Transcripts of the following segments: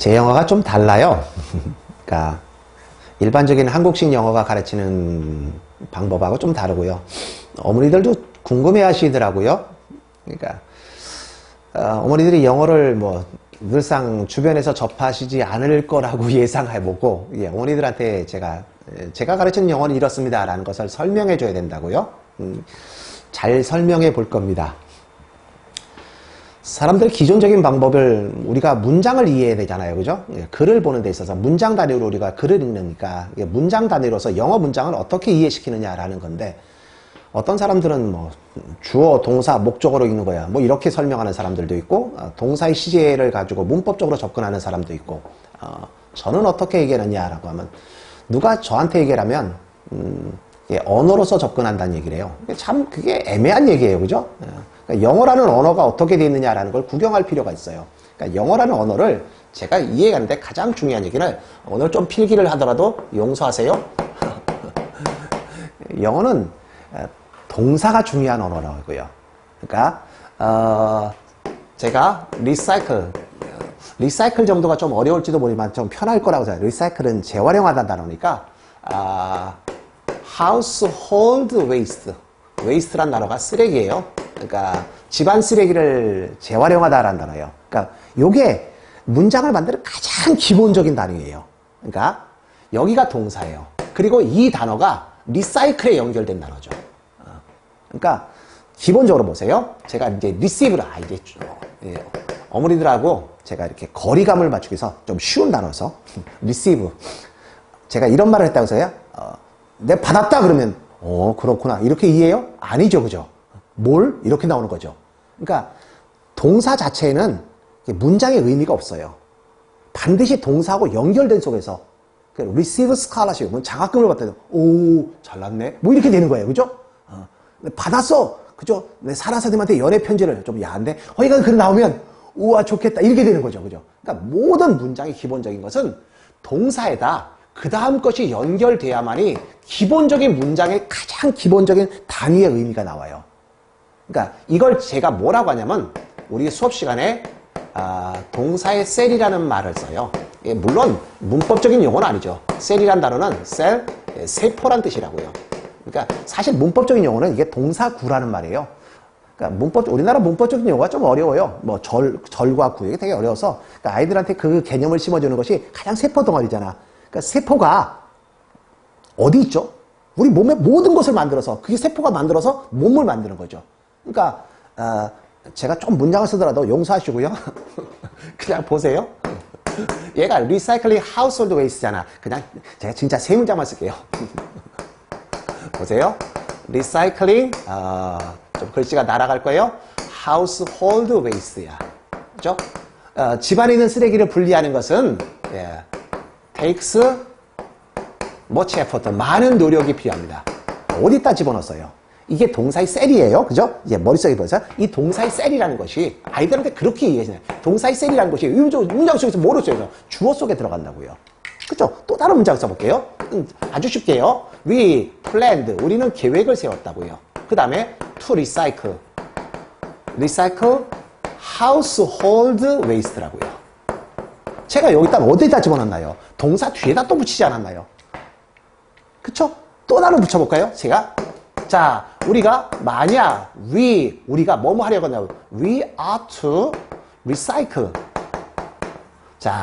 제 영어가 좀 달라요. 그러니까 일반적인 한국식 영어가 가르치는 방법하고 좀 다르고요. 어머니들도 궁금해 하시더라고요. 그러니까 어, 어머니들이 영어를 뭐 늘상 주변에서 접하시지 않을 거라고 예상해보고 예, 어머니들한테 제가 제가 가르치는 영어는 이렇습니다라는 것을 설명해 줘야 된다고요. 음, 잘 설명해 볼 겁니다. 사람들의 기존적인 방법을 우리가 문장을 이해해야 되잖아요. 그죠? 예, 글을 보는 데 있어서 문장 단위로 우리가 글을 읽으니까 문장 단위로서 영어 문장을 어떻게 이해시키느냐라는 건데 어떤 사람들은 뭐 주어, 동사, 목적어로 읽는 거야. 뭐 이렇게 설명하는 사람들도 있고 어, 동사의 시제를 가지고 문법적으로 접근하는 사람도 있고 어, 저는 어떻게 얘기하느냐라고 하면 누가 저한테 얘기하면 음, 예, 언어로서 접근한다는 얘기를 해요. 참 그게 애매한 얘기예요. 그죠? 예. 그러니까 영어라는 언어가 어떻게 되어 있느냐라는 걸 구경할 필요가 있어요. 그러니까 영어라는 언어를 제가 이해하는데 가장 중요한 얘기는 오늘 좀 필기를 하더라도 용서하세요. 영어는 동사가 중요한 언어라고요. 그러니까 어, 제가 리사이클 리사이클 정도가 좀 어려울지도 모르지만 좀 편할 거라고 생각해요. 리사이클은 재활용하다 단어니까 아, household waste waste란 단어가 쓰레기예요. 그러니까 집안 쓰레기를 재활용하다라는 단어예요. 그러니까 요게 문장을 만드는 가장 기본적인 단어예요. 그러니까 여기가 동사예요. 그리고 이 단어가 리사이클에 연결된 단어죠. 어. 그러니까 기본적으로 보세요. 제가 이제 리시브를 아 이제 예, 어머니들하고 제가 이렇게 거리감을 맞추기 위해서 좀 쉬운 단어서 리시브 제가 이런 말을 했다고 해서요. 어, 내 받았다 그러면 어 그렇구나 이렇게 이해해요? 아니죠 그죠? 뭘? 이렇게 나오는 거죠. 그러니까 동사 자체에는 문장의 의미가 없어요. 반드시 동사하고 연결된 속에서 그 receive scholarship, 뭐 장학금을 받다 오 잘났네, 뭐 이렇게 되는 거예요, 그죠? 어, 받았어, 그죠? 내 사라사님한테 연애 편지를 좀 야한데, 허이가 글 나오면 우와 좋겠다 이렇게 되는 거죠, 그죠? 그러니까 모든 문장의 기본적인 것은 동사에다 그 다음 것이 연결돼야만이 기본적인 문장의 가장 기본적인 단위의 의미가 나와요. 그러니까 이걸 제가 뭐라고 하냐면 우리 수업 시간에 아, 동사의 셀이라는 말을 써요. 예, 물론 문법적인 용어는 아니죠. 셀이란 단어는 셀, 예, 세포란 뜻이라고요. 그러니까 사실 문법적인 용어는 이게 동사구라는 말이에요. 그러니까 문법 우리나라 문법적인 용어가 좀 어려워요. 뭐 절, 절과 구 이게 되게 어려워서 그러니까 아이들한테 그 개념을 심어주는 것이 가장 세포 덩어리잖아. 그러니까 세포가 어디 있죠? 우리 몸의 모든 것을 만들어서 그게 세포가 만들어서 몸을 만드는 거죠. 그러니까 어, 제가 좀 문장을 쓰더라도 용서하시고요. 그냥 보세요. 얘가 리사이클링 하우스홀드 웨이스잖아. 그냥 제가 진짜 세 문장만 쓸게요. 보세요. 리사이클링 어, 좀 글씨가 날아갈 거예요. 하우스홀드 웨이스야. 그죠? 어, 집안에 있는 쓰레기를 분리하는 것은 예, takes much effort, 많은 노력이 필요합니다. 어디다 집어넣었어요? 이게 동사의 셀이에요. 그죠? 이제 머릿속에 보세요. 이 동사의 셀이라는 것이 아이들한테 그렇게 이해해요. 동사의 셀이라는 것이 문장 속에서 뭐로 쓰여서 주어 속에 들어간다고요. 그죠? 또 다른 문장 써볼게요. 음, 아주 쉽게요. We planned. 우리는 계획을 세웠다고요. 그 다음에 to recycle. recycle household waste라고요. 제가 여기다 어디다 집어넣나요? 동사 뒤에다 또 붙이지 않았나요? 그쵸? 또 다른 붙여볼까요? 제가 자, 우리가 만약 we 우리가 뭐뭐 하려고 하냐고 we are to recycle. 자,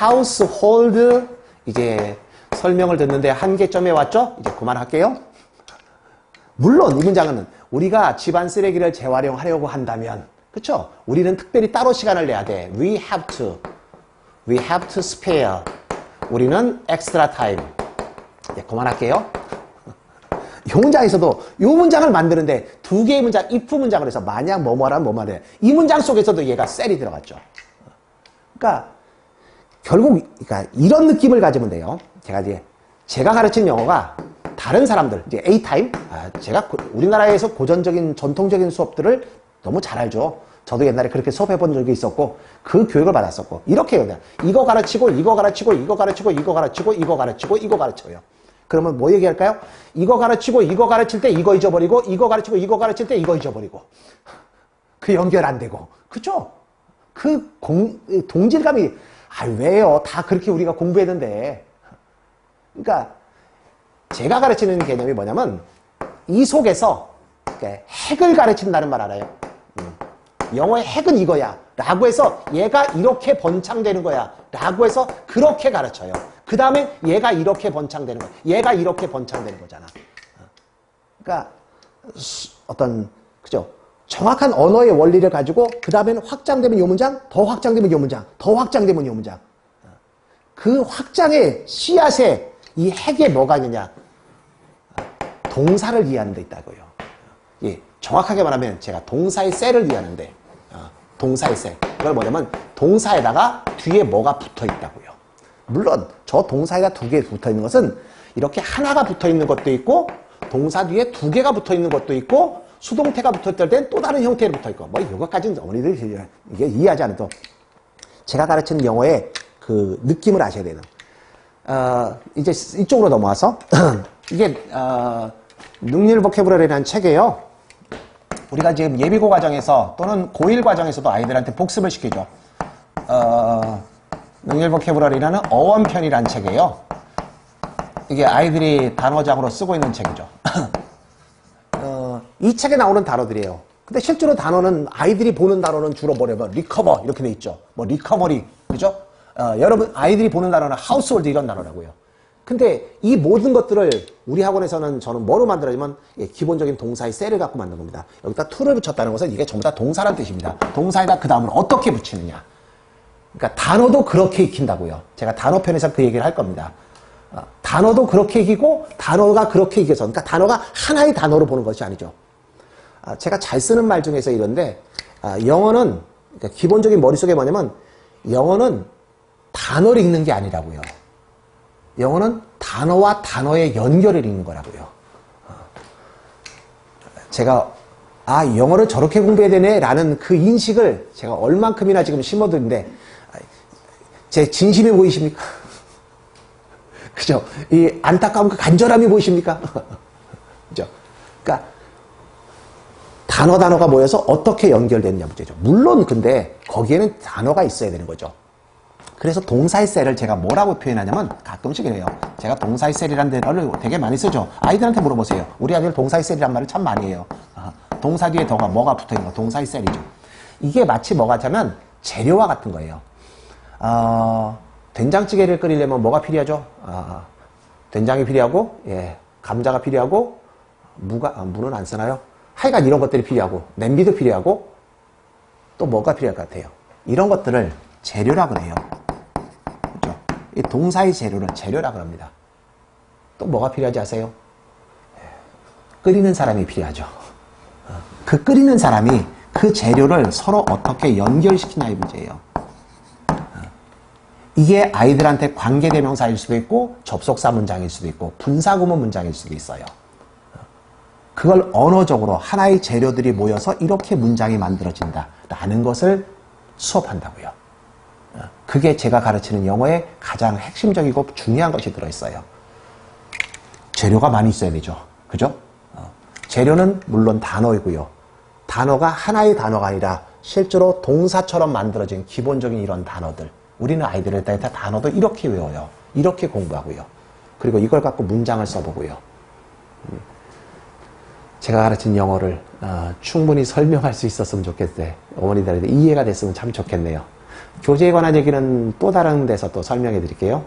household 이제 설명을 듣는데 한계점에 왔죠? 이제 그만할게요. 물론 이 문장은 우리가 집안 쓰레기를 재활용하려고 한다면 그쵸? 우리는 특별히 따로 시간을 내야 돼. We have to. We have to spare. 우리는 extra time. 이제 그만할게요. 이 문장에서도 이 문장을 만드는데 두 개의 문장, if 문장을 해서 만약 뭐뭐라면 뭐뭐래. 이 문장 속에서도 얘가 셀이 들어갔죠. 그러니까 결국 그러니까 이런 느낌을 가지면 돼요. 제가 이제 제가 가르친 영어가 다른 사람들 이제 A 타임 아, 제가 우리나라에서 고전적인 전통적인 수업들을 너무 잘 알죠. 저도 옛날에 그렇게 수업해 본 적이 있었고 그 교육을 받았었고 이렇게 해요. 이거 가르치고 이거 가르치고 이거 가르치고 이거 가르치고 이거 가르치고 이거 가르쳐요. 그러면 뭐 얘기할까요? 이거 가르치고 이거 가르칠 때 이거 잊어버리고 이거 가르치고 이거 가르칠 때 이거 잊어버리고 그 연결 안 되고 그죠? 그 공, 동질감이 아, 왜요? 다 그렇게 우리가 공부했는데. 그러니까 제가 가르치는 개념이 뭐냐면 이 속에서 핵을 가르친다는 말 알아요? 음. 영어의 핵은 이거야. 라고 해서 얘가 이렇게 번창되는 거야. 라고 해서 그렇게 가르쳐요. 그 다음에 얘가 이렇게 번창되는 거야. 얘가 이렇게 번창되는 거잖아. 그러니까 수- 어떤 그죠? 정확한 언어의 원리를 가지고 그 다음에는 확장되면 요 문장, 더 확장되면 요 문장, 더 확장되면 요 문장. 그 확장의 씨앗에 이 핵에 뭐가 있느냐? 동사를 이해하는 데 있다고요. 예, 정확하게 말하면 제가 동사의 셀을 이해하는데 어, 동사의 셀. 그걸 뭐냐면 동사에다가 뒤에 뭐가 붙어 있다고요. 물론 저 동사에다 두 개 붙어 있는 것은 이렇게 하나가 붙어 있는 것도 있고 동사 뒤에 두 개가 붙어 있는 것도 있고 수동태가 붙어 있을 땐 또 다른 형태로 붙어 있고 뭐 이것까지는 어머니들이 이게 이해하지 않아도 제가 가르치는 영어의 그 느낌을 아셔야 되는. 어, 이제 이쪽으로 넘어와서 이게 어, 능률 보케브러리라는 책이에요. 우리가 지금 예비고 과정에서 또는 고1 과정에서도 아이들한테 복습을 시키죠. 어, 능률 보케브러리라는 어원편이라는 책이에요. 이게 아이들이 단어장으로 쓰고 있는 책이죠. 어, 이 책에 나오는 단어들이에요. 근데 실제로 단어는 아이들이 보는 단어는 주로 뭐냐면 리커버 이렇게 돼 있죠. 뭐 리커버리 그죠? 어, 여러분 아이들이 보는 단어는 하우스홀드 이런 단어라고요. 근데 이 모든 것들을 우리 학원에서는 저는 뭐로 만들어지면 예, 기본적인 동사의 셀을 갖고 만든 겁니다. 여기다 to를 붙였다는 것은 이게 전부 다 동사란 뜻입니다. 동사에다 그 다음을 어떻게 붙이느냐. 그러니까 단어도 그렇게 익힌다고요. 제가 단어편에서 그 얘기를 할 겁니다. 어, 단어도 그렇게 익히고 단어가 그렇게 익혀서 그러니까 단어가 하나의 단어로 보는 것이 아니죠. 아, 제가 잘 쓰는 말 중에서 이런데 아, 영어는 그러니까 기본적인 머릿속에 뭐냐면 영어는 단어를 읽는 게 아니라고요. 영어는 단어와 단어의 연결을 읽는 거라고요. 어. 제가 아 영어를 저렇게 공부해야 되네 라는 그 인식을 제가 얼만큼이나 지금 심어두는데 아, 제 진심이 보이십니까? 그죠? 이 안타까운 그 간절함이 보이십니까? 그죠? 그러니까 단어 단어가 모여서 어떻게 연결되느냐 문제죠. 물론 근데 거기에는 단어가 있어야 되는 거죠. 그래서 동사의 셀을 제가 뭐라고 표현하냐면 가끔씩 이래요. 제가 동사의 셀이라는 단어를 되게 많이 쓰죠. 아이들한테 물어보세요. 우리 아이들 동사의 셀이란 말을 참 많이 해요. 아, 동사 뒤에 더가 뭐가 붙어 있는 거 동사의 셀이죠. 이게 마치 뭐 같냐면 재료와 같은 거예요. 어, 된장찌개를 끓이려면 뭐가 필요하죠? 아, 된장이 필요하고, 예, 감자가 필요하고, 무가, 아, 무는 안 쓰나요? 하여간 이런 것들이 필요하고, 냄비도 필요하고, 또 뭐가 필요할 것 같아요? 이런 것들을 재료라고 해요. 동사의 재료를 재료라고 합니다. 또 뭐가 필요하지 아세요? 예, 끓이는 사람이 필요하죠. 어, 그 끓이는 사람이 그 재료를 서로 어떻게 연결시키냐의 문제예요. 이게 아이들한테 관계대명사일 수도 있고 접속사 문장일 수도 있고 분사구문 문장일 수도 있어요. 그걸 언어적으로 하나의 재료들이 모여서 이렇게 문장이 만들어진다라는 것을 수업한다고요. 그게 제가 가르치는 영어의 가장 핵심적이고 중요한 것이 들어있어요. 재료가 많이 있어야 되죠. 그죠? 어, 재료는 물론 단어이고요. 단어가 하나의 단어가 아니라 실제로 동사처럼 만들어진 기본적인 이런 단어들. 우리는 아이들을 때 단어도 이렇게 외워요. 이렇게 공부하고요. 그리고 이걸 갖고 문장을 써보고요. 음. 제가 가르친 영어를 어, 충분히 설명할 수 있었으면 좋겠어요. 어머니들한테 이해가 됐으면 참 좋겠네요. 교재에 관한 얘기는 또 다른 데서 또 설명해 드릴게요.